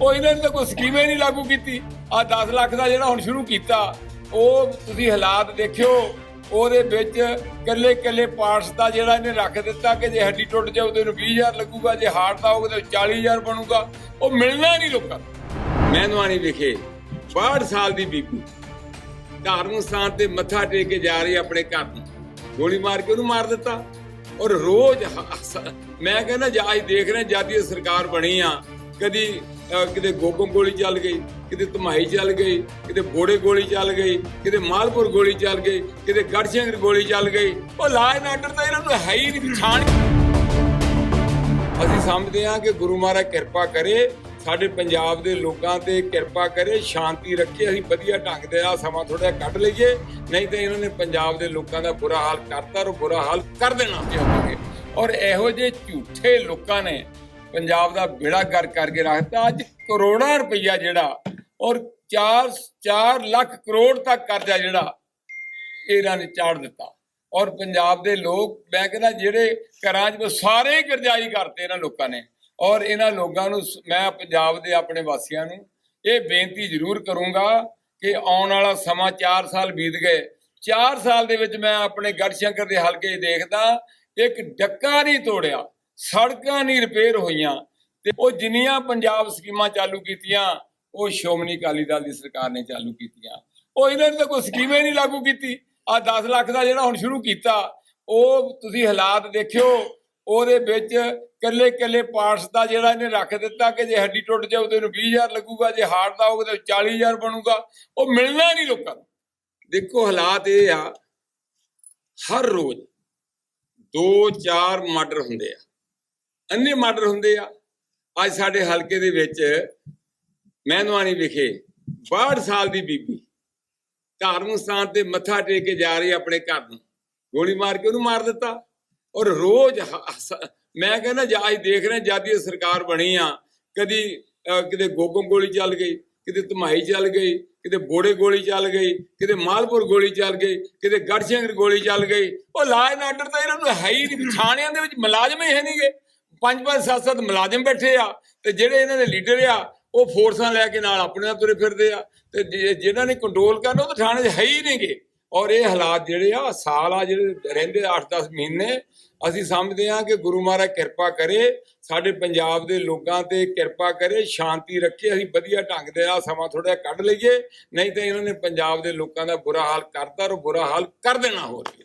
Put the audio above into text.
ਉਹ ਇਹਨਾਂ ਨੇ ਤਾਂ ਕੋਈ ਸਕੀਮ ਹੀ ਨਹੀਂ ਲਾਗੂ ਕੀਤੀ। ਆ 10 ਲੱਖ ਦਾ ਜਿਹੜਾ ਹੁਣ ਸ਼ੁਰੂ ਕੀਤਾ, ਉਹ ਤੁਸੀਂ ਹਾਲਾਤ ਦੇਖਿਓ, ਉਹਦੇ ਵਿੱਚ ਕੱਲੇ ਕੱਲੇ ਪਾਰਟਸ ਦਾ ਜਿਹੜਾ ਇਹਨੇ ਰੱਖ ਦਿੱਤਾ ਕਿ ਜੇ ਹੱਡੀ ਟੁੱਟ ਜਾਊ ਤੇ ਇਹਨੂੰ 20000 ਲੱਗੂਗਾ, ਜੇ ਹਾਰਟ ਦਾ ਹੋਊਗਾ ਤੇ 40000 ਬਣੂਗਾ। ਉਹ ਮਿਲਣਾ ਨਹੀਂ ਲੋਕਾਂ ਨੂੰ। ਮਹਿਨਵਾਨੀ ਵਿਖੇ 62 ਸਾਲ ਦੀ ਬੀਬੀ ਧਾਰਮਿਕ ਸਥਾਨ ਤੇ ਮੱਥਾ ਟੇਕ ਕੇ ਜਾ ਰਹੀ ਆਪਣੇ ਘਰ ਦੀ ਗੋਲੀ ਮਾਰ ਕੇ ਉਹਨੂੰ ਮਾਰ ਦਿੱਤਾ। ਔਰ ਰੋਜ਼ ਮੈਂ ਕਹਿੰਦਾ, ਅੱਜ ਦੇਖ ਰਹੇ ਜਦ ਸਰਕਾਰ ਬਣੀ ਆ ਕਦੀ ਕਿਤੇ ਗੋਗਮ ਗੋਲੀ ਚੱਲ ਗਈ, ਕਿਤੇ ਧਮਾਈ ਚੱਲ ਗਈ, ਕਿਤੇ ਬੋੜੇ ਗੋਲੀ ਚੱਲ ਗਈ, ਕਿਤੇ ਮਾਲਪੁਰ ਗੋਲੀ ਚੱਲ ਗਈ, ਕਿਤੇ ਗੜਸ਼ੰਕਰ ਗੋਲੀ ਚੱਲ ਗਈ। ਉਹ ਲਾਇਨ ਆਰਡਰ ਤਾਂ ਇਹਨਾਂ ਨੂੰ ਹੈ ਹੀ ਨਹੀਂ, ਪਛਾਣ ਅਸੀਂ ਸਮਝਦੇ ਹਾਂ ਕਿ ਗੁਰੂ ਮਹਾਰਾਜ ਕਿਰਪਾ ਕਰੇ, ਸਾਡੇ ਪੰਜਾਬ ਦੇ ਲੋਕਾਂ ਤੇ ਕਿਰਪਾ ਕਰੇ, ਸ਼ਾਂਤੀ ਰੱਖੇ, ਅਸੀਂ ਵਧੀਆ ਢੰਗ ਦੇ ਨਾਲ ਸਮਾਂ ਥੋੜਾ ਕੱਢ ਲਈਏ। ਨਹੀਂ ਤਾਂ ਇਹਨਾਂ ਨੇ ਪੰਜਾਬ ਦੇ ਲੋਕਾਂ ਦਾ ਬੁਰਾ ਹਾਲ ਕਰਤਾ, ਔਰ ਬੁਰਾ ਹਾਲ ਕਰ ਦੇਣਾ ਚਾਹੁੰਦੇ ਔਰ ਇਹੋ ਜਿਹੇ ਝੂਠੇ ਲੋਕਾਂ ਨੇ ਪੰਜਾਬ ਦਾ ਬੇੜਾ ਗਰ ਕਰਕੇ ਰੱਖਤਾ। ਅੱਜ ਕਰੋੜਾਂ ਰੁਪਈਆ ਜਿਹੜਾ, ਔਰ 4 4 ਲੱਖ ਕਰੋੜ ਤੱਕ ਕਰਜ਼ਾ ਜਿਹੜਾ ਇਹਨਾਂ ਨੇ ਚਾੜ ਦਿੱਤਾ। ਔਰ ਪੰਜਾਬ ਦੇ ਲੋਕ, ਮੈਂ ਕਹਿੰਦਾ ਜਿਹੜੇ ਘਰਾਂ 'ਚ ਸਾਰੇ ਹੀ ਕਰਜ਼ਾਈ ਕਰਤੇ ਇਹਨਾਂ ਲੋਕਾਂ ਨੇ, ਔਰ ਇਹਨਾਂ ਲੋਕਾਂ ਨੂੰ ਮੈਂ ਪੰਜਾਬ ਦੇ ਆਪਣੇ ਵਾਸੀਆਂ ਨੂੰ ਇਹ ਬੇਨਤੀ ਜ਼ਰੂਰ ਕਰੂੰਗਾ ਕਿ ਆਉਣ ਵਾਲਾ ਸਮਾਂ 4 ਸਾਲ ਬੀਤ ਗਏ। 4 ਸਾਲ ਦੇ ਵਿੱਚ ਮੈਂ ਆਪਣੇ ਗੜਸ਼ੰਕਰ ਦੇ ਹਲਕੇ ਦੇਖਦਾ, ਇੱਕ ਡੱਕਾ ਨਹੀਂ ਤੋੜਿਆ। ਸੜਕਾਂ ਨਹੀਂ ਰਿਪੇਅਰ ਹੋਈਆਂ ਤੇ ਉਹ ਜਿੰਨੀਆਂ ਪੰਜਾਬ ਸਕੀਮਾਂ ਚਾਲੂ ਕੀਤੀਆਂ, ਉਹ ਸ਼੍ਰੋਮਣੀ ਅਕਾਲੀ ਦਲ ਦੀ ਸਰਕਾਰ ਨੇ ਚਾਲੂ ਕੀਤੀਆਂ। ਉਹ ਇਹਨਾਂ ਨੇ ਤਾਂ ਕੋਈ ਸਕੀਮ ਹੀ ਨਹੀਂ ਲਾਗੂ ਕੀਤੀ। ਆ 10 ਲੱਖ ਦਾ ਜਿਹੜਾ ਹੁਣ ਸ਼ੁਰੂ ਕੀਤਾ, ਉਹ ਤੁਸੀਂ ਹਾਲਾਤ ਦੇਖਿਓ, ਉਹਦੇ ਵਿੱਚ ਕੱਲੇ ਕੱਲੇ ਪਾਰਟਸ ਦਾ ਜਿਹੜਾ ਇਹਨੇ ਰੱਖ ਦਿੱਤਾ ਕਿ ਜੇ ਹੱਡੀ ਟੁੱਟ ਜਾਊ ਤੇ ਇਹਨੂੰ 20000 ਲੱਗੂਗਾ, ਜੇ ਹਾਰਟ ਦਾ ਹੋਊਗਾ ਤੇ 40000 ਬਣੂਗਾ। ਉਹ ਮਿਲਣਾ ਨਹੀਂ ਲੋਕਾਂ ਨੂੰ। ਦੇਖੋ ਹਾਲਾਤ ਇਹ ਆ, ਹਰ ਰੋਜ਼ ਦੋ ਚਾਰ ਮਰਡਰ ਹੁੰਦੇ ਆ। ਅੰਨੇ ਮਰਡਰ ਹੁੰਦੇ ਆ। ਅੱਜ ਸਾਡੇ ਹਲਕੇ ਦੇ ਵਿੱਚ ਮਹਿਨਵਾਨੀ ਵਿਖੇ 62 ਸਾਲ ਦੀ ਬੀਬੀ ਧਾਰਮਿਕ ਸਥਾਨ ਤੇ ਮੱਥਾ ਟੇਕ ਕੇ ਜਾ ਰਹੀ ਆਪਣੇ ਘਰ ਨੂੰ। ਗੋਲੀ ਮਾਰ ਕੇ ਉਹਨੂੰ ਮਾਰ ਦਿੱਤਾ। ਔਰ ਰੋਜ਼ ਮੈਂ ਕਹਿੰਦਾ ਅੱਜ ਦੇਖ ਰਹੇ ਜਦ ਸਰਕਾਰ ਬਣੀ ਆ, ਕਦੀ ਕਿਤੇ ਗੋਗਮ ਗੋਲੀ ਚੱਲ ਗਈ, ਕਿਤੇ ਧਮਾਈ ਚੱਲ ਗਈ, ਕਿਤੇ ਬੋੜੇ ਗੋਲੀ ਚੱਲ ਗਈ, ਕਿਤੇ ਮਾਲਪੁਰ ਗੋਲੀ ਚੱਲ ਗਈ, ਕਿਤੇ ਗੜਸ਼ੰਕਰ ਗੋਲੀ ਚੱਲ ਗਈ। ਉਹ ਲਾਇਨ ਆਰਡਰ ਤਾਂ ਇਹਨਾਂ ਨੂੰ ਹੈ ਹੀ ਨਹੀਂ ਥਾਣਿਆਂ ਦੇ ਵਿੱਚ ਮੁਲਾਜ਼ਮ ਹੀ ਹੈ ਨਹੀਂਗੇ ਪੰਜ ਪੰਜ ਸੱਤ ਸੱਤ ਮੁਲਾਜ਼ਮ ਬੈਠੇ ਆ ਤੇ ਜਿਹੜੇ ਇਹਨਾਂ ਦੇ ਲੀਡਰ ਆ, ਉਹ ਫੋਰਸਾਂ ਲੈ ਕੇ ਨਾਲ ਆਪਣੇ ਨਾਲ ਤੁਰੇ ਫਿਰਦੇ ਆ। ਤੇ ਜਿ- ਜਿਨ੍ਹਾਂ ਨੇ ਕੰਟਰੋਲ ਕਰਨਾ, ਉਹ ਤਾਂ ਥਾਣੇ 'ਚ ਹੈ ਹੀ ਨਹੀਂਗੇ ਔਰ ਇਹ ਹਾਲਾਤ ਜਿਹੜੇ ਆ, ਸਾਲ ਆ ਜਿਹੜੇ ਰਹਿੰਦੇ 8-10 ਮਹੀਨੇ। ਅਸੀਂ ਸਮਝਦੇ ਹਾਂ ਕਿ ਗੁਰੂ ਮਹਾਰਾਜ ਕਿਰਪਾ ਕਰੇ, ਸਾਡੇ ਪੰਜਾਬ ਦੇ ਲੋਕਾਂ ਤੇ ਕਿਰਪਾ ਕਰੇ, ਸ਼ਾਂਤੀ ਰੱਖੇ। ਅਸੀਂ ਵਧੀਆ ਢੰਗ ਦੇ ਆ, ਸਮਾਂ ਥੋੜਾ ਕੱਢ ਲਈਏ। ਨਹੀਂ ਤਾਂ ਇਹਨਾਂ ਨੇ ਪੰਜਾਬ ਦੇ ਲੋਕਾਂ ਦਾ ਬੁਰਾ ਹਾਲ ਕਰਤਾ ਔਰ ਬੁਰਾ ਹਾਲ ਕਰ ਦੇਣਾ ਹੋਰ ਵੀ